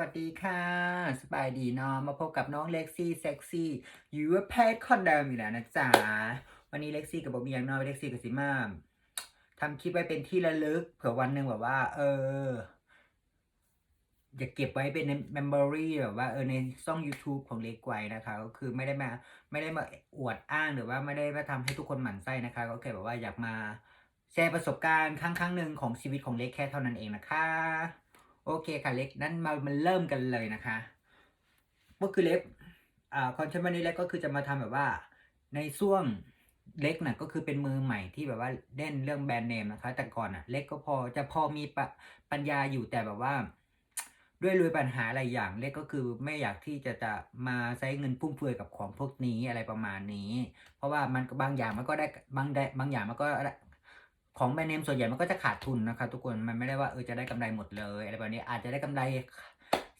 วัสดีค่ะ สบายดีเนาะมาพบกับน้องเล็กซี่เซ็กซี่ยูแพทคอนเดิมอีกแล้วนะจ๊ะ วันนี้เล็กซี่กับบอบบี้ยังน้อยเล็กซี่กับซิมาทำคลิปไว้เป็นที่ระลึก เผื่อวันหนึ่งแบบว่า เออจะเก็บไว้เป็นเมมโมรีแบบว่าเออในช่อง YouTube ของเล็กไว้นะคะ ก็คือไม่ได้มาไม่ได้มาอวดอ้างหรือว่าไม่ได้มาทำให้ทุกคนหมั่นไส้นะคะ ก็แค่แบบว่าอยากมาแชร์ประสบการณ์ครั้งครั้งหนึ่งของชีวิตของเล็กแค่เท่านั้นเองนะคะ โอเคค่ะเล็กนั้นมามันเริ่มกันเลยนะคะ ก็คือเล็กอ่าคอนเทนต์วันนี้เล็กก็คือจะมาทำแบบว่า ในช่วงเล็กน่ะก็คือเป็นมือใหม่ที่แบบว่าเล่นเรื่องแบรนด์เนมนะคะ แต่ก่อนอะ เล็กก็พอจะพอมีปปัญญาอยู่แต่แบบว่า ด้วยรวยปัญหาอะไรอย่าง เล็กก็คือไม่อยากที่จะจะมาใช้เงินฟุ่มเฟือยกับของพวกนี้อะไรประมาณนี้ เพราะว่ามันบางอย่างมันก็ได้บางได้บางอย่างมันก็ไของแบรนด์เนมส่วนใหญ่มันก็จะขาดทุนนะคะทุกคนมันไม่ได้ว่าเออจะได้กำไรหมดเลยอะไรแบบนี้อาจจะได้กำไร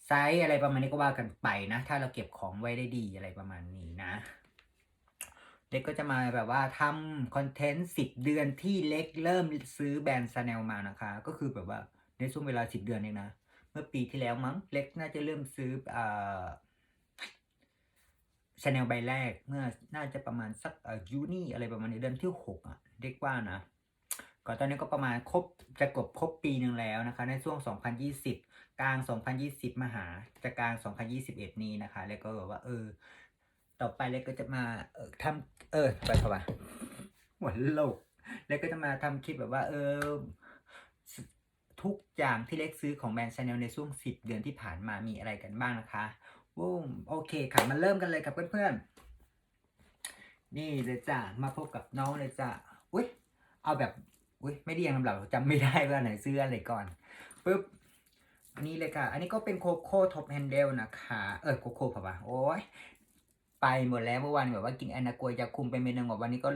ไซส์อะไรประมาณนี้ก็ว่ากันไปนะ ถ้าเราเก็บของไว้ได้ดีอะไรประมาณนี้นะ เล็กก็จะมาแบบว่าทำคอนเทนต์สิบเดือนที่เล็กเริ่มซื้อแบรนด์ซาแนลมานะคะ ก็คือแบบว่าในช่วงเวลาสิบเดือนเองนะ เมื่อปีที่แล้วมั้งเล็กน่าจะเริ่มซื้ออ่าชาแนลใบแรกเมื่อน่าจะประมาณสักยูนี่อะไรประมาณนี้เดือนที่หกอะเด็กว่านะ ก็ตอนนี้ก็ประมาณครบจะกบครบปีหนึ่งแล้วนะคะ ในช่วง 2020 กลาง 2020 มาหาจะกลาง 2021 นี้นะคะ แล้วก็แบบว่า เออ ต่อไปเล็กก็จะมาเออทำเออไปเข้ามาหัวโลกเล็กก็จะมาทำคลิปแบบว่า เออทุกอย่างที่เล็กซื้อของแบรนด์ชาแนลในช่วง 10 เดือนที่ผ่านมามีอะไรกันบ้างนะคะวู้มโอเคค่ะมาเริ่มกันเลยครับเพื่อนๆนี่เลยจ้ะมาพบกับน้องเลยจ้ะอุ้ยเอาแบบ อุ้ยไม่เรียงลำดับจำไม่ได้ว่าไหนซื้ออะไรก่อนปุ๊บอันนี้เลยค่ะ อันนี้ก็เป็นโคโค่ท็อปแฮนเดลนะคะ เออโคโค่ป่ะโอ้ยไปหมดแล้วเมื่อวานแบบว่ากินแอนนากวยยาคุมไปเมนึงแบบวันนี้ก็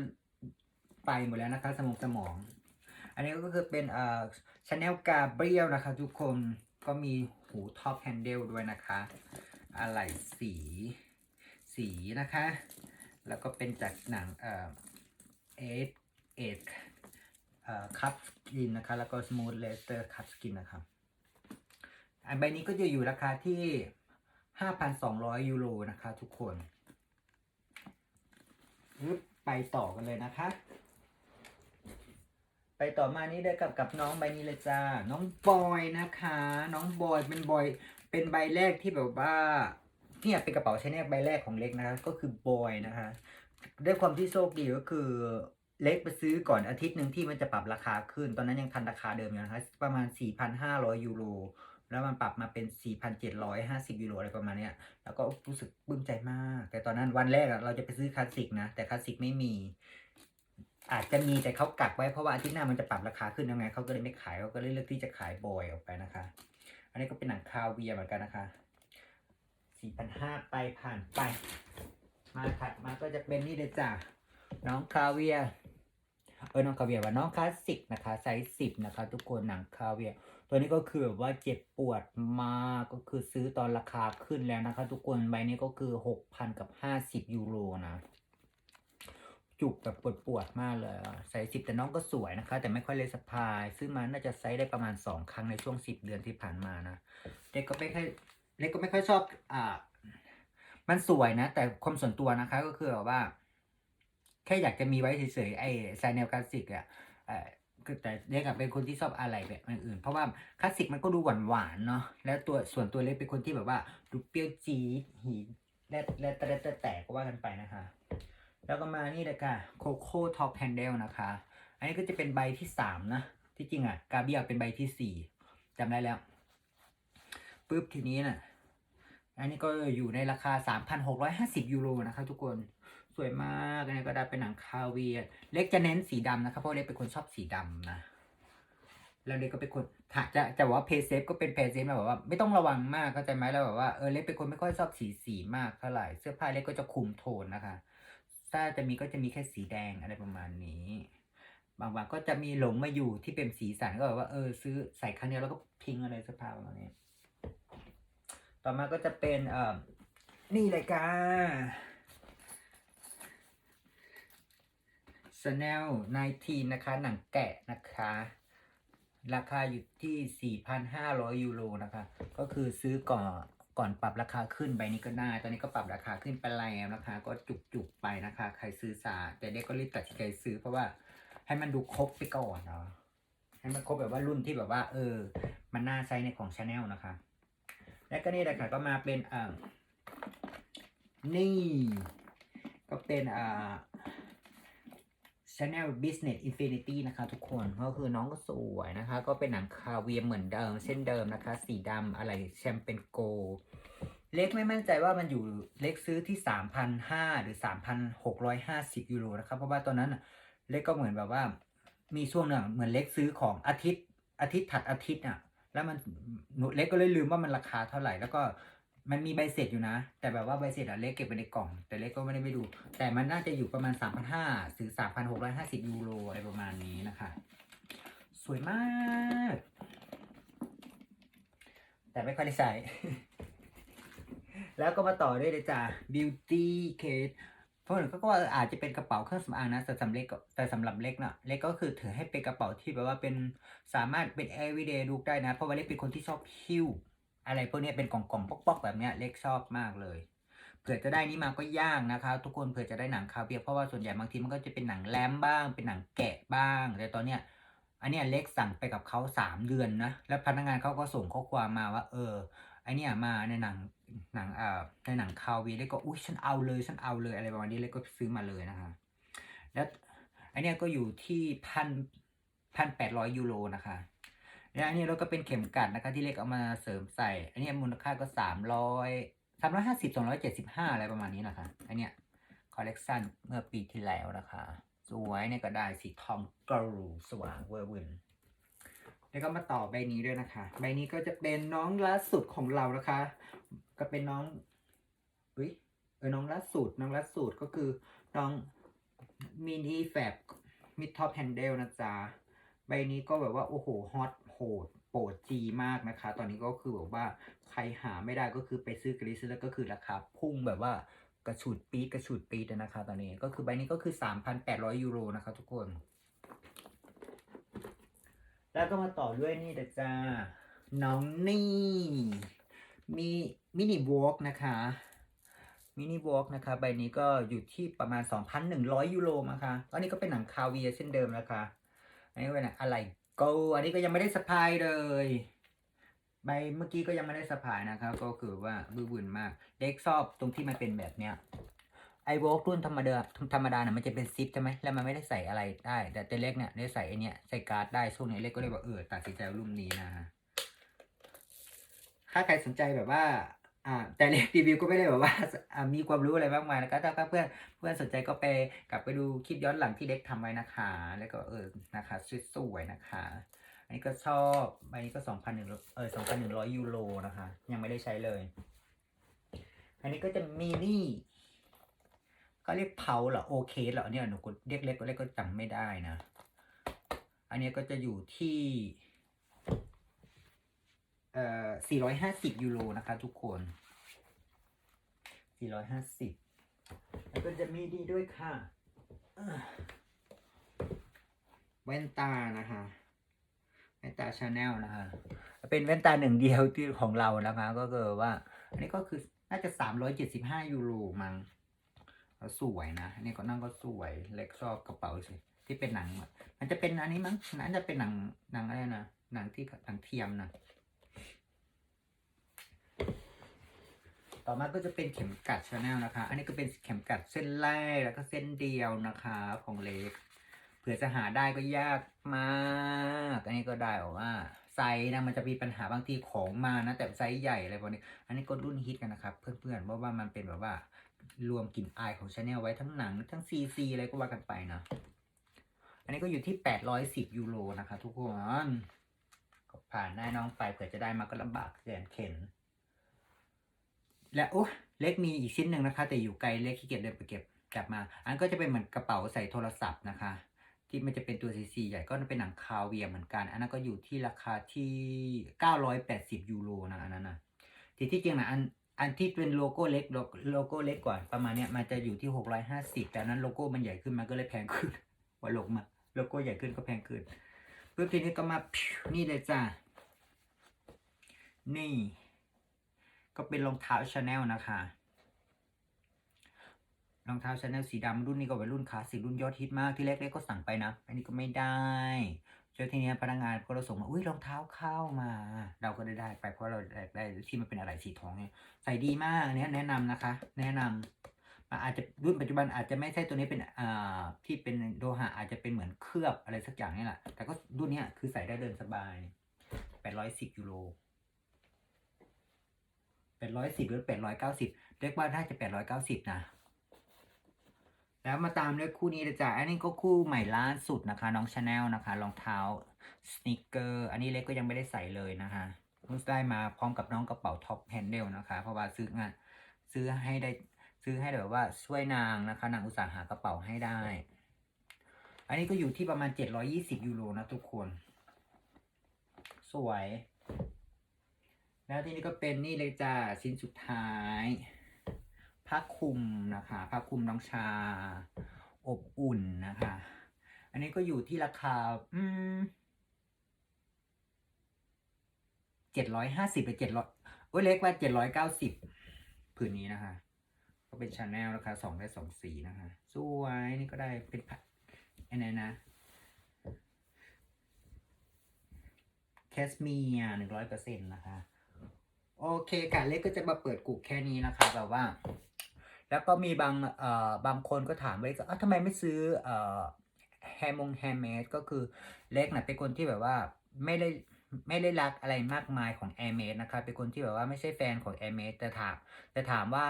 ไปหมดแล้วนะคะ สมองสมอง อันนี้ก็คือเป็นเอ่อชาแนลกาเบรียลนะคะ ทุกคนก็มีหูท็อปแฮนเดลด้วยนะคะ อะไรสีสีนะคะ แล้วก็เป็นจากหนังเอ่อเอทเอทเอ่อ คัพสกินนะคะแล้วก็สมูทเลสเตอร์คัพสกินนะครับอันใบนี้ก็จะอยู่ราคาที่ 5,200 ยูโรนะคะทุกคนไปต่อกันเลยนะคะ ไปต่อมานี้ได้กับกับน้องใบนี้เลยจ้า น้องบอยนะคะ น้องบอยเป็นบอยเป็นใบแรกที่แบบว่าเนี่ยเป็นกระเป๋าใช้แนกใบแรกของเล็กนะคะก็คือบอยนะคะด้วยความที่โชคดีก็คือ เล็กไปซื้อก่อนอาทิตย์หนึ่งที่มันจะปรับราคาขึ้น ตอนนั้นยังทันราคาเดิมอยู่นะคะประมาณ 4,500 ยูโรแล้วมันปรับมาเป็น 4,750 ยูโรอะไรประมาณเนี้ย แล้วก็รู้สึกปลื้มใจมาก แต่ตอนนั้นวันแรกเราจะไปซื้อคลาสสิกนะ แต่คลาสสิกไม่มี อาจจะมีแต่เขากักไว้เพราะว่าอาทิตย์หน้ามันจะปรับราคาขึ้นยังไงเขาก็เลยไม่ขายเขาก็เลยเลือกที่จะขายบอยออกไปนะคะ อันนี้ก็เป็นหนังคาเวียร์เหมือนกันนะคะสี่พันห้าไปผ่านไป มาถัดมาก็จะเป็นนี่เลยจ้ะ น้องคาเวีย เออ น้องคาเวียว่าน้องคลาสสิกนะคะไซส์สิบนะคะ ทุกคนหนังคาเวีย ตัวนี้ก็คือแบบว่าเจ็บปวดมากก็คือซื้อตอนราคาขึ้นแล้วนะคะ ทุกคนใบนี้ก็คือหกพันกับห้าสิบยูโรนะ จุกแบบปวดปวดมากเลยไซส์สิบแต่น้องก็สวยนะคะ แต่ไม่ค่อยเลยสะพาย ซื้อมาน่าจะไซส์ได้ประมาณสองครั้งในช่วงสิบเดือนที่ผ่านมานะเล็กก็ไม่ค่อยเล็กก็ไม่ค่อยชอบอ่ามันสวยนะ แต่ความส่วนตัวนะคะก็คือแบบว่า แค่อยากจะมีไว้เฉยๆไอ้ไซแนลคลาสสิกอะแต่เล็กอะเป็นคนที่ชอบอะไรแบบอื่นๆเพราะว่าคลาสสิกมันก็ดูหวานๆเนาะแล้วตัวส่วนตัวเล็กเป็นคนที่แบบว่าดูเปรี้ยวจี๊ดหีและและแต่แต่แต่ก็ว่ากันไปนะคะ แล้วก็มานี่เลยค่ะโคโค่ท็อปแฮนเดลนะคะ อันนี้ก็จะเป็นใบที่สามนะที่จริงอะกาเบียเป็นใบที่สี่จำได้แล้วปุ๊บทีนี้น่ะอันนี้ก็อยู่ในราคา 3,650 ยูโรนะคะทุกคน สวยมากอันนี้ก็ได้เป็นหนังคาเวียเล็กจะเน้นสีดำนะครับเพราะเล็กเป็นคนชอบสีดำนะแล้วเล็กก็เป็นคนถ้าจะจะว่าเพย์เซฟก็เป็นเพย์เซฟแบบว่า ไม่ต้องระวังมากเข้าใจไหมแล้วแบบว่าเออเล็กเป็นคนไม่ค่อยชอบสีสีมากเท่าไหร่เสื้อผ้าเล็กก็จะคุมโทนนะคะ ถ้าจะมีก็จะมีแค่สีแดงอะไรประมาณนี้ บางวันก็จะมีหลงมาอยู่ที่เป็นสีสันก็แบบว่าเออซื้อใส่ครั้งเดียวแล้วก็ทิ้งอะไรเสื้อผ้าประมาณนี้ ต่อมาก็จะเป็นเอ่อนี่เลยกา ค่ะ Chanel 19 นะคะ หนังแกะนะคะ ราคาอยู่ที่ 4,500 ยูโรนะคะ ก็คือซื้อก่อนก่อนปรับราคาขึ้นใบนี้ก็ได้ตอนนี้ก็ปรับราคาขึ้นไปแล้วนะคะ ก็จุกๆไปนะคะ ใครซื้อสาแต่เด็กก็รีบตัดสินใจซื้อเพราะว่าให้มันดูครบไปก่อนเนาะให้มันครบแบบว่ารุ่นที่แบบว่า เออ มันน่าใช้ในของชาแนลนะคะ และก็นี่แหละค่ะก็มาเป็นอ่านี่ ก็เป็นอ่า Channel Business Infinity นะคะทุกคนก็คือน้องก็สวยนะคะ ก็เป็นหนังคาเวียร์เหมือนเดิม เช่นเดิมนะคะ สีดำอะไรแชมเปญโก เล็กไม่มั่นใจว่ามันอยู่เล็กซื้อที่ 3,500 หรือ 3,650 ยูโรนะครับ เพราะว่าตอนนั้นเล็กก็เหมือนแบบว่า มีช่วงหนึ่งเหมือนเล็กซื้อของอาทิตย์อาทิตย์ถัดอาทิตย์อะแล้วมันเล็กก็เลยลืมว่ามันราคาเท่าไหร่แล้วก็ มันมีใบเสร็จอยู่นะ แต่แบบว่าใบเสร็จอะเล็กเก็บไว้ในกล่อง แต่เล็กก็ไม่ได้ไปดู แต่มันน่าจะอยู่ประมาณ 3,500หรือ3,650 ยูโรอะไรประมาณนี้นะคะ สวยมาก แต่ไม่ค่อยได้ใส่ แล้วก็มาต่อด้วยเลยจ้ะ beauty case เพราะหนึ่งก็ว่าอาจจะเป็นกระเป๋าเครื่องสำอางนะแต่สำเร็จก็แต่สำหรับเล็กเน่ะเล็กก็คือถือให้เป็นกระเป๋าที่แบบว่าเป็นสามารถเป็น everyday look ได้นะ เพราะว่าเล็กเป็นคนที่ชอบหิ้ว อะไรพวกนี้เป็นกล่องๆป๊อกๆแบบนี้เล็กชอบมากเลยเผื่อจะได้นี่มาก็ยากนะคะ ทุกคนเผื่อจะได้หนังคาเวียเพราะว่าส่วนใหญ่บางทีมันก็จะเป็นหนังแรมบ้าง เป็นหนังแกะบ้าง แต่ตอนเนี้ยอันเนี้ยเล็กสั่งไปกับเขาสามเดือนนะแล้วพนักงานเขาก็ส่งข้อความมาว่า เออไอเนี้ยมาในหนังหนังอ่าในหนังคาเวียเล็กก็อุ้ยฉันเอาเลยฉันเอาเลยอะไรประมาณนี้เล็กก็ซื้อมาเลยนะคะ แล้วไอเนี้ยก็อยู่ที่พันพันแปดร้อยยูโรนะคะ แล้วอันนี้เราก็เป็นเข็มกัดนะคะที่เล็กเอามาเสริมใส่ อันนี้มูลค่าก็สามร้อยสามร้อยห้าสิบสองร้อยเจ็ดสิบห้าอะไรประมาณนี้นะคะ อันเนี้ยคอลเลกชันเมื่อปีที่แล้วนะคะ สวยเนี่ยก็ได้สีทองกรูสว่างเวอร์วินแล้วก็มาต่อใบนี้ด้วยนะคะ ใบนี้ก็จะเป็นน้องล่าสุดของเรานะคะ ก็เป็นน้องอุ้ยเออน้องล่าสุดน้องล่าสุดก็คือน้องมินิแฟบมิดท็อปแฮนเดลนะจ๊ะใบนี้ก็แบบว่า โอ้โห ฮอต โหดโปรดจีมากนะคะ ตอนนี้ก็คือแบบว่าใครหาไม่ได้ก็คือไปซื้อกริซแล้วก็คือราคาพุ่งแบบว่ากระฉูดปีดกระฉูดปีดนะคะ ตอนนี้ก็คือใบนี้ก็คือ 3,800 ยูโรนะคะทุกคน แล้วก็มาต่อด้วยนี่นะจ้าน้องนี่มีมินิวอล์กนะคะมินิวอล์กนะคะใบนี้ก็อยู่ที่ประมาณ 2,100 ยูโรนะคะอันนี้ก็เป็นหนังคาเวียร์เช่นเดิมนะคะ อันนี้เป็นอะไร กอันนี้ก็ยังไม่ได้สะพายเลย ใบเมื่อกี้ก็ยังไม่ได้สะพายนะครับ ก็คือว่าบื้อบุญมากเด็กชอบตรงที่มันเป็นแบบเนี้ยไอวอลรุ่นธรรมดาธรรมดาเนี่ยมันจะเป็นซิปใช่ไหมแล้วมันไม่ได้ใส่อะไรได้ แต่ตัวเล็กเนี่ยได้ใส่ไอเนี้ยใส่การ์ดได้ช่วงนี้เล็กก็เลยบอกเออตัดสินใจรุ่นนี้นะฮะถ้าใครสนใจแบบว่า แต่เล็กรีวิวก็ไม่ได้แบบว่ามีความรู้อะไรมากมายนะครับถ้าเพื่อนเพื่อนสนใจก็ไปกลับไปดูคลิปย้อนหลังที่เล็กทำไว้นะคะ แล้วก็เออนะคะสวยๆนะคะ อันนี้ก็ชอบใบนี้ก็สองพันหนึ่งเออสองพันหนึ่งร้อยยูโรนะคะ ยังไม่ได้ใช้เลย อันนี้ก็จะมีนี่ก็เรียกเผาเหรอโอเคเหรอเนี่ยหนูก็เรียกเล็กก็เล็กก็จำไม่ได้นะ อันนี้ก็จะอยู่ที่ อ่อสี่ร้อยห้าสิบยูโรนะคะ ทุกคนสี่ร้อยห้าสิบแล้วก็จะมีดีด้วยค่ะ แว่นตานะคะแว่นตาชาแนลนะคะ เป็นแว่นตาหนึ่งเดียวที่ของเรานะคะ ก็คือว่า อันนี้ก็คือน่าจะสามร้อยเจ็ดสิบห้ายูโรมั้งสวยนะอันนี้ก็นั่งก็สวย เล็กชอบกระเป๋าสิที่เป็นหนัง มันจะเป็นอันนี้มั้งน่าจะเป็นหนังหนังอะไรนะหนังที่หนังเทียมนะ ต่อมาก็จะเป็นเข็มกัดชาแนลนะคะ อันนี้ก็เป็นเข็มกัดเส้นแรกแล้วก็เส้นเดียวนะคะของเล็กเผื่อจะหาได้ก็ยากมากอันนี้ก็ได้บอกว่าไซส์นะมันจะมีปัญหาบางทีของมานะแต่ไซส์ใหญ่อะไรพวกนี้ อันนี้ก็รุ่นฮิตกันนะครับ เพื่อนๆเพราะว่ามันเป็นแบบว่า รวมกลิ่นอายของชาแนลไว้ทั้งหนังทั้งซีซีอะไรก็ว่ากันไปนะอันนี้ก็อยู่ที่แปดร้อยสิบยูโรนะคะ ทุกคนก็ผ่านได้น้องไปเผื่อจะได้มาก็ลำบากแสนเข็น และโอ้เล็กมีอีกชิ้นหนึ่งนะคะ แต่อยู่ไกลเล็กขี้เกียจเดินไปเก็บกลับมา อันก็จะเป็นเหมือนกระเป๋าใส่โทรศัพท์นะคะ ที่มันจะเป็นตัวซีซีใหญ่ก็เป็นหนังคาเวียเหมือนกัน อันนั้นก็อยู่ที่ราคาที่เก้าร้อยแปดสิบยูโรนะอันนั้นนะที่ที่จริงนะอันอันที่เป็นโลโก้เล็กโลโก้เล็กกว่าประมาณเนี้ยมันจะอยู่ที่หกร้อยห้าสิบแต่อันนั้นโลโก้มันใหญ่ขึ้นมันก็เลยแพงขึ้นว่าลงมาโลโก้ใหญ่ขึ้นก็แพงขึ้นปุ๊บทีนี้ก็มานี่เลยจ้านี่ ก็เป็นรองเท้าชาแนลนะคะ รองเท้าชาแนลสีดำรุ่นนี้ก็เป็นรุ่นคลาสสิกรุ่นยอดฮิตมากที่แรกๆก็สั่งไปนะ อันนี้ก็ไม่ได้จนทีเนี้ยพนักงานก็เราส่งมาอุ้ยรองเท้าเข้ามา เราก็ได้ได้ไปเพราะเราได้ได้ที่มันเป็นอะไรสีทองเนี่ยใส่ดีมากอันเนี้ยแนะนำนะคะ แนะนำมันอาจจะรุ่นปัจจุบันอาจจะไม่ใช่ตัวนี้เป็นอ่าที่เป็นโลหะอาจจะเป็นเหมือนเคลือบอะไรสักอย่างนี่แหละแต่ก็รุ่นนี้คือใส่ได้เดินสบายแปดร้อยสิบยูโร แปดร้อยสิบหรือแปดร้อยเก้าสิบเรียกว่าน่าจะแปดร้อยเก้าสิบนะ แล้วมาตามด้วยคู่นี้เลยจ้ะอันนี้ก็คู่ใหม่ล่าสุดนะคะ น้องชาแนลนะคะรองเท้าสนิเกอร์อันนี้เล็กก็ยังไม่ได้ใส่เลยนะคะเพิ่งได้มาพร้อมกับน้องกระเป๋าท็อปแฮนเดิลนะคะ เพราะว่าซื้องานซื้อให้ได้ซื้อให้แบบว่าช่วยนางนะคะ นางอุตสาหหากระเป๋าให้ได้ อันนี้ก็อยู่ที่ประมาณ 720 ยูโรนะทุกคน สวย แล้วที่นี่ก็เป็นนี่เลยจ้าชิ้นสุดท้ายผ้าคลุมนะคะผ้าคลุมน้องชา อบอุ่นนะคะ อันนี้ก็อยู่ที่ราคาอืมเจ็ดร้อยห้าสิบไปเจ็ดร้อยโอ้ยเล็กว่าเจ็ดร้อยเก้าสิบผืนนี้นะคะ ก็เป็นชาแนลราคาสองได้สองสีนะคะสวยนี่ก็ได้เป็นผ้าอันไหนนะแคสเมียร์หนึ่งร้อยเปอร์เซ็นต์นะคะ โอเคค่ะเล็กก็จะมาเปิดกุกแค่นี้นะคะแบบว่า แล้วก็มีบางเอ่อบางคนก็ถามเล็กว่าอ้าวทำไมไม่ซื้อเอ่อแฮมงแฮมเมดก็คือเล็กนะเป็นคนที่แบบว่าไม่ได้ไม่ได้รักอะไรมากมายของแอร์เมดนะคะเป็นคนที่แบบว่าไม่ใช่แฟนของแอร์เมดแต่ถามแต่ถามว่า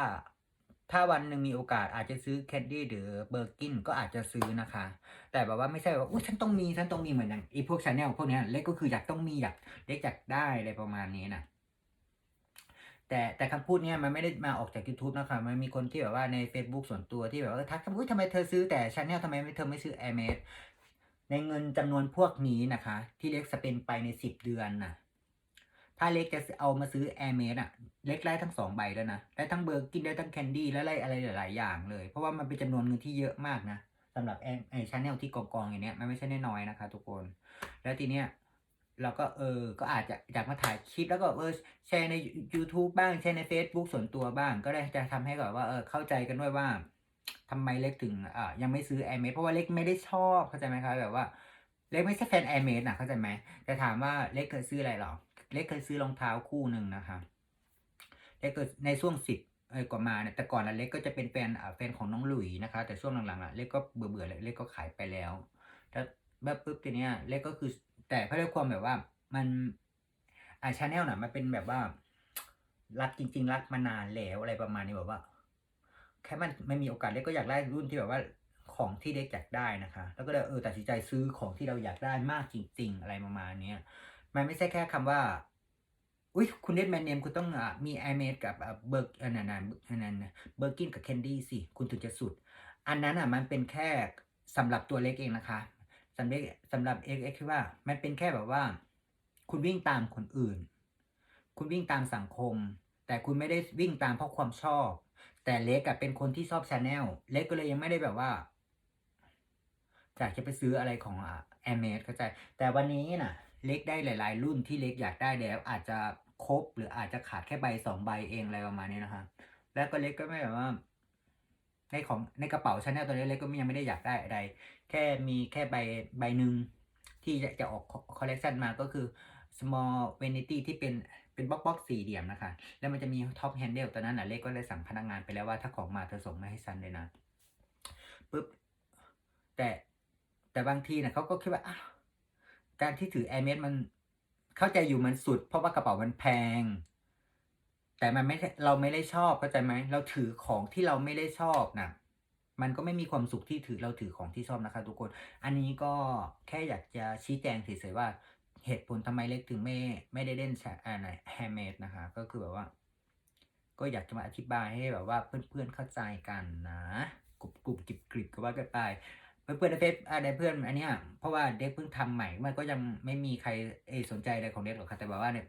ถ้าวันหนึ่งมีโอกาสอาจจะซื้อแคนดี้หรือเบอร์กินก็อาจจะซื้อนะคะ แต่แบบว่าไม่ใช่ว่าอุ้ยฉันต้องมีฉันต้องมีเหมือนอย่างไอีพวกชาแนลพวกนี้เล็กก็คืออยากต้องมีอยากเล็กอยากได้อะไรประมาณนี้นะ แต่แต่คำพูดเนี้ยมันไม่ได้มาออกจาก YouTube นะคะมันมีคนที่แบบว่าใน Facebook ส่วนตัวที่แบบว่าทักอุ้ยทำไมเธอซื้อแต่ชาแนลทำไมเธอไม่ซื้อ Air m a d ในเงินจำนวนพวกนี้นะคะ ที่เล็กสเปนไปใน 10 เดือนนะถ้าเล็กจะเอามาซื้อ Air m a d อะเล็กได้ทั้งสองใบแล้วนะได้ทั้งเบอร์กินได้ทั้งแคนดี้และไรอะไรหลาย ๆ อย่างเลย เพราะว่ามันเป็นจำนวนเงินที่เยอะมากนะสำหรับแอชาแนลที่กองกองๆอย่างเนี้ยมันไม่ใช่น้อยๆนะคะ ทุกคน แล้วทีเนี้ย เราก็เออ ก็อาจจะอยากมาถ่ายคลิปแล้วก็เออแชร์ใน YouTube บ้างแชร์ใน Facebook ส่วนตัวบ้าง ก็ได้จะทำให้แบบว่าเออเข้าใจกันด้วยว่าทำไมเล็กถึงอ่ายังไม่ซื้อ a i r m a เพราะว่าเล็กไม่ได้ชอบเข้าใจไหมครับแบบว่า เล็กไม่ใช่แฟน a i r m a d นะเข้าใจไหมแต่ถามว่าเล็กเคยซื้ออะไรหรอ เล็กเคยซื้อรองเท้าคู่หนึ่งนะคะเล็กเคยในช่วงสิบเออกว่ามาเนี่ยแต่ก่อนเล็กก็จะเป็นแฟนอ่าแฟนของน้องหลุยนะคะ แต่ช่วงหลังๆอะเล็กก็เบื่อเบื่อเลยเล็กก็ขายไปแล้วแล้วแบบปุ๊บทีเนี้ยเล็กก็คือ แต่เพราะด้วยความแบบว่า มันอ่าชาแนลน่ะ มันเป็นแบบว่า รักจริง ๆ รักมานานแล้วอะไรประมาณนี้แบบว่า แค่มันไม่มีโอกาสเล็กก็อยากได้รุ่นที่แบบว่าของที่เล็กอยากได้นะคะ แล้วก็เลยเออตัดสินใจซื้อของที่เราอยากได้มากจริง ๆ อะไรประมาณนี้มันไม่ใช่แค่คำว่าอุ้ยคุณเล่นแมนเนมคุณต้องอมีไอเมดกับเบิร์กอันนั้นอันนั้นเบอร์กินกับแคนดี้สิ คุณถึงจะสุด อันนั้นอะมันเป็นแค่สำหรับตัวเล็กเองนะคะ สำหรับสำหรับเอ็กเอ็กคือว่ามันเป็นแค่แบบว่า คุณวิ่งตามคนอื่น คุณวิ่งตามสังคม แต่คุณไม่ได้วิ่งตามเพราะความชอบ แต่เล็กอะเป็นคนที่ชอบชาแนลเล็กก็เลยยังไม่ได้แบบว่าอยากจะไปซื้ออะไรของแอมเมดเข้าใจ แต่วันนี้น่ะ เล็กได้หลาย ๆ รุ่นที่เล็กอยากได้แล้ว อาจจะครบหรืออาจจะขาดแค่ใบสองใบเองอะไรประมาณนี้นะคะแล้วก็เล็กก็ไม่แบบว่า ในของในกระเป๋าชาแนลตัวนี้เล็กๆก็ยังไม่ได้อยากได้อะไร แค่มีแค่ใบใบหนึ่งที่จะจะออกคอลเลกชันมาก็คือ small vanity ที่เป็นเป็นบล็อกบล็อกสี่เหลี่ยมนะคะ แล้วมันจะมี top handle ตอนนั้นน่ะเล็กก็เลยสั่งพนักงานไปแล้วว่าถ้าของมาเธอส่งมาให้ฉันเลยนะปุ๊บแต่แต่บางทีนะเขาก็คิดว่าการที่ถือ Air m a d มันเข้าใจอยู่มันสุด เพราะว่ากระเป๋ามันแพง แต่มันไม่เราไม่ได้ชอบเข้าใจไหมเราถือของที่เราไม่ได้ชอบนะมันก็ไม่มีความสุขที่ถือเราถือของที่ชอบนะคะทุกคน อันนี้ก็แค่อยากจะชี้แจงเฉยๆว่า เหตุผลทำไมเล็กถึงไม่ไม่ได้เล่นอะไรแฮมเมดนะคะ ก็คือแบบว่า ก็อยากจะมาอธิบายให้แบบว่าเพื่อนๆเข้าใจกันนะกรุบกรุบกริบกริบก็ว่ากันไปเพื่อนๆในเฟซอะไรเพื่อนอันเนี้ยเพราะว่าเด็กเพิ่งทำใหม่มันก็ยังไม่มีใครเอสนใจอะไรของเด็กหรอกค่ะแต่แบบว่าเนี่ย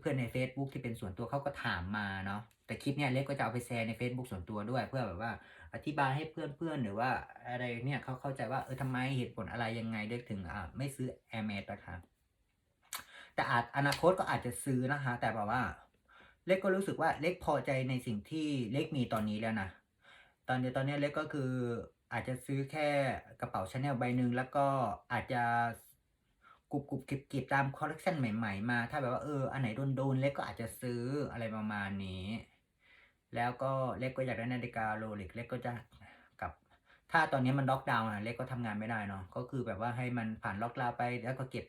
เพื่อนๆใน Facebook ที่เป็นส่วนตัวเขาก็ถามมาเนาะแต่คลิปเนี้ยเล็กก็จะเอาไปแชร์ใน Facebook ส่วนตัวด้วย เพื่อแบบว่าอธิบายให้เพื่อนๆหรือว่าอะไรเนี่ยเขาเข้าใจว่าเออทำไมเหตุผลอะไรยังไงเล็กถึงอ่าไม่ซื้อ Air m a x นะคะแต่อาจอนาคตก็อาจจะซื้อนะคะ แต่แบบว่า เล็กก็รู้สึกว่าเล็กพอใจในสิ่งที่เล็กมีตอนนี้แล้วนะตอนเดียวตอนนี้เล็กก็คืออาจจะซื้อแค่กระเป๋าชาแนลใบหนึ่งแล้วก็อาจจะ กรุบกรุบกริบกริบตามคอลเลคชันใหม่ๆมา ถ้าแบบว่าเอออันไหนโดนๆเล็กก็อาจจะซื้ออะไรประมาณนี้ แล้วก็เล็กก็อยากได้นาฬิกาโรเล็กเล็กก็จะกับ ถ้าตอนนี้มันล็อกดาวน์นะเล็กก็ทำงานไม่ได้เนาะก็คือแบบว่าให้มันผ่านล็อกดาวน์ไปแล้วก็เก็บ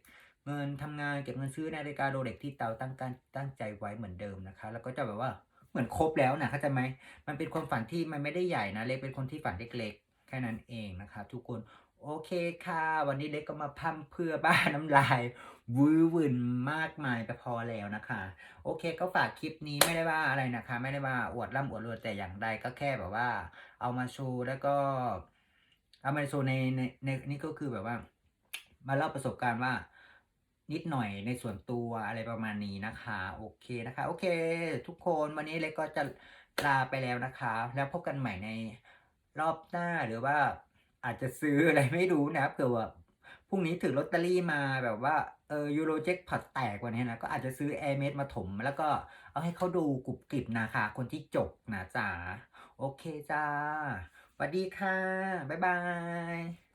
เงินทำงานเก็บเงินซื้อนาฬิกาโรเล็กที่เตาตั้งการตั้งใจไว้เหมือนเดิมนะคะ แล้วก็จะแบบว่าเหมือนครบแล้วนะเข้าใจไหมมันเป็นความฝันที่มันไม่ได้ใหญ่นะเล็กเป็นคนที่ฝันเล็กๆแค่นั้นเองนะครับทุกคน โอเคค่ะ วันนี้เล็กก็มาพั่มเพื่อบ้านน้ำลายวื้อวืนมากมายไปพอแล้วนะคะ โอเคก็ฝากคลิปนี้ไม่ได้ว่าอะไรนะคะ ไม่ได้ว่าอวดร่ำอวดรวยแต่อย่างใดก็แค่แบบว่า เอามาโชว์แล้วก็ เอามาโชว์ในในในนี่ก็คือแบบว่า มาเล่าประสบการณ์ว่า นิดหน่อยในส่วนตัวอะไรประมาณนี้นะคะ โอเคนะคะ โอเค ทุกคนวันนี้เล็กก็จะลาไปแล้วนะคะ แล้วพบกันใหม่ในรอบหน้าหรือว่า อาจจะซื้ออะไรไม่รู้นะเผื่อว่าพรุ่งนี้ถือลอตเตอรี่มาแบบว่าเออยูโรเจ็คพอตแตกกว่านี้นะก็อาจจะซื้อแอร์เมดมาถม แล้วก็เอาให้เขาดูกรุบกริบนะคะ คนที่จบนะจ๊ะโอเคจ้าสวัสดีค่ะ บ๊ายบาย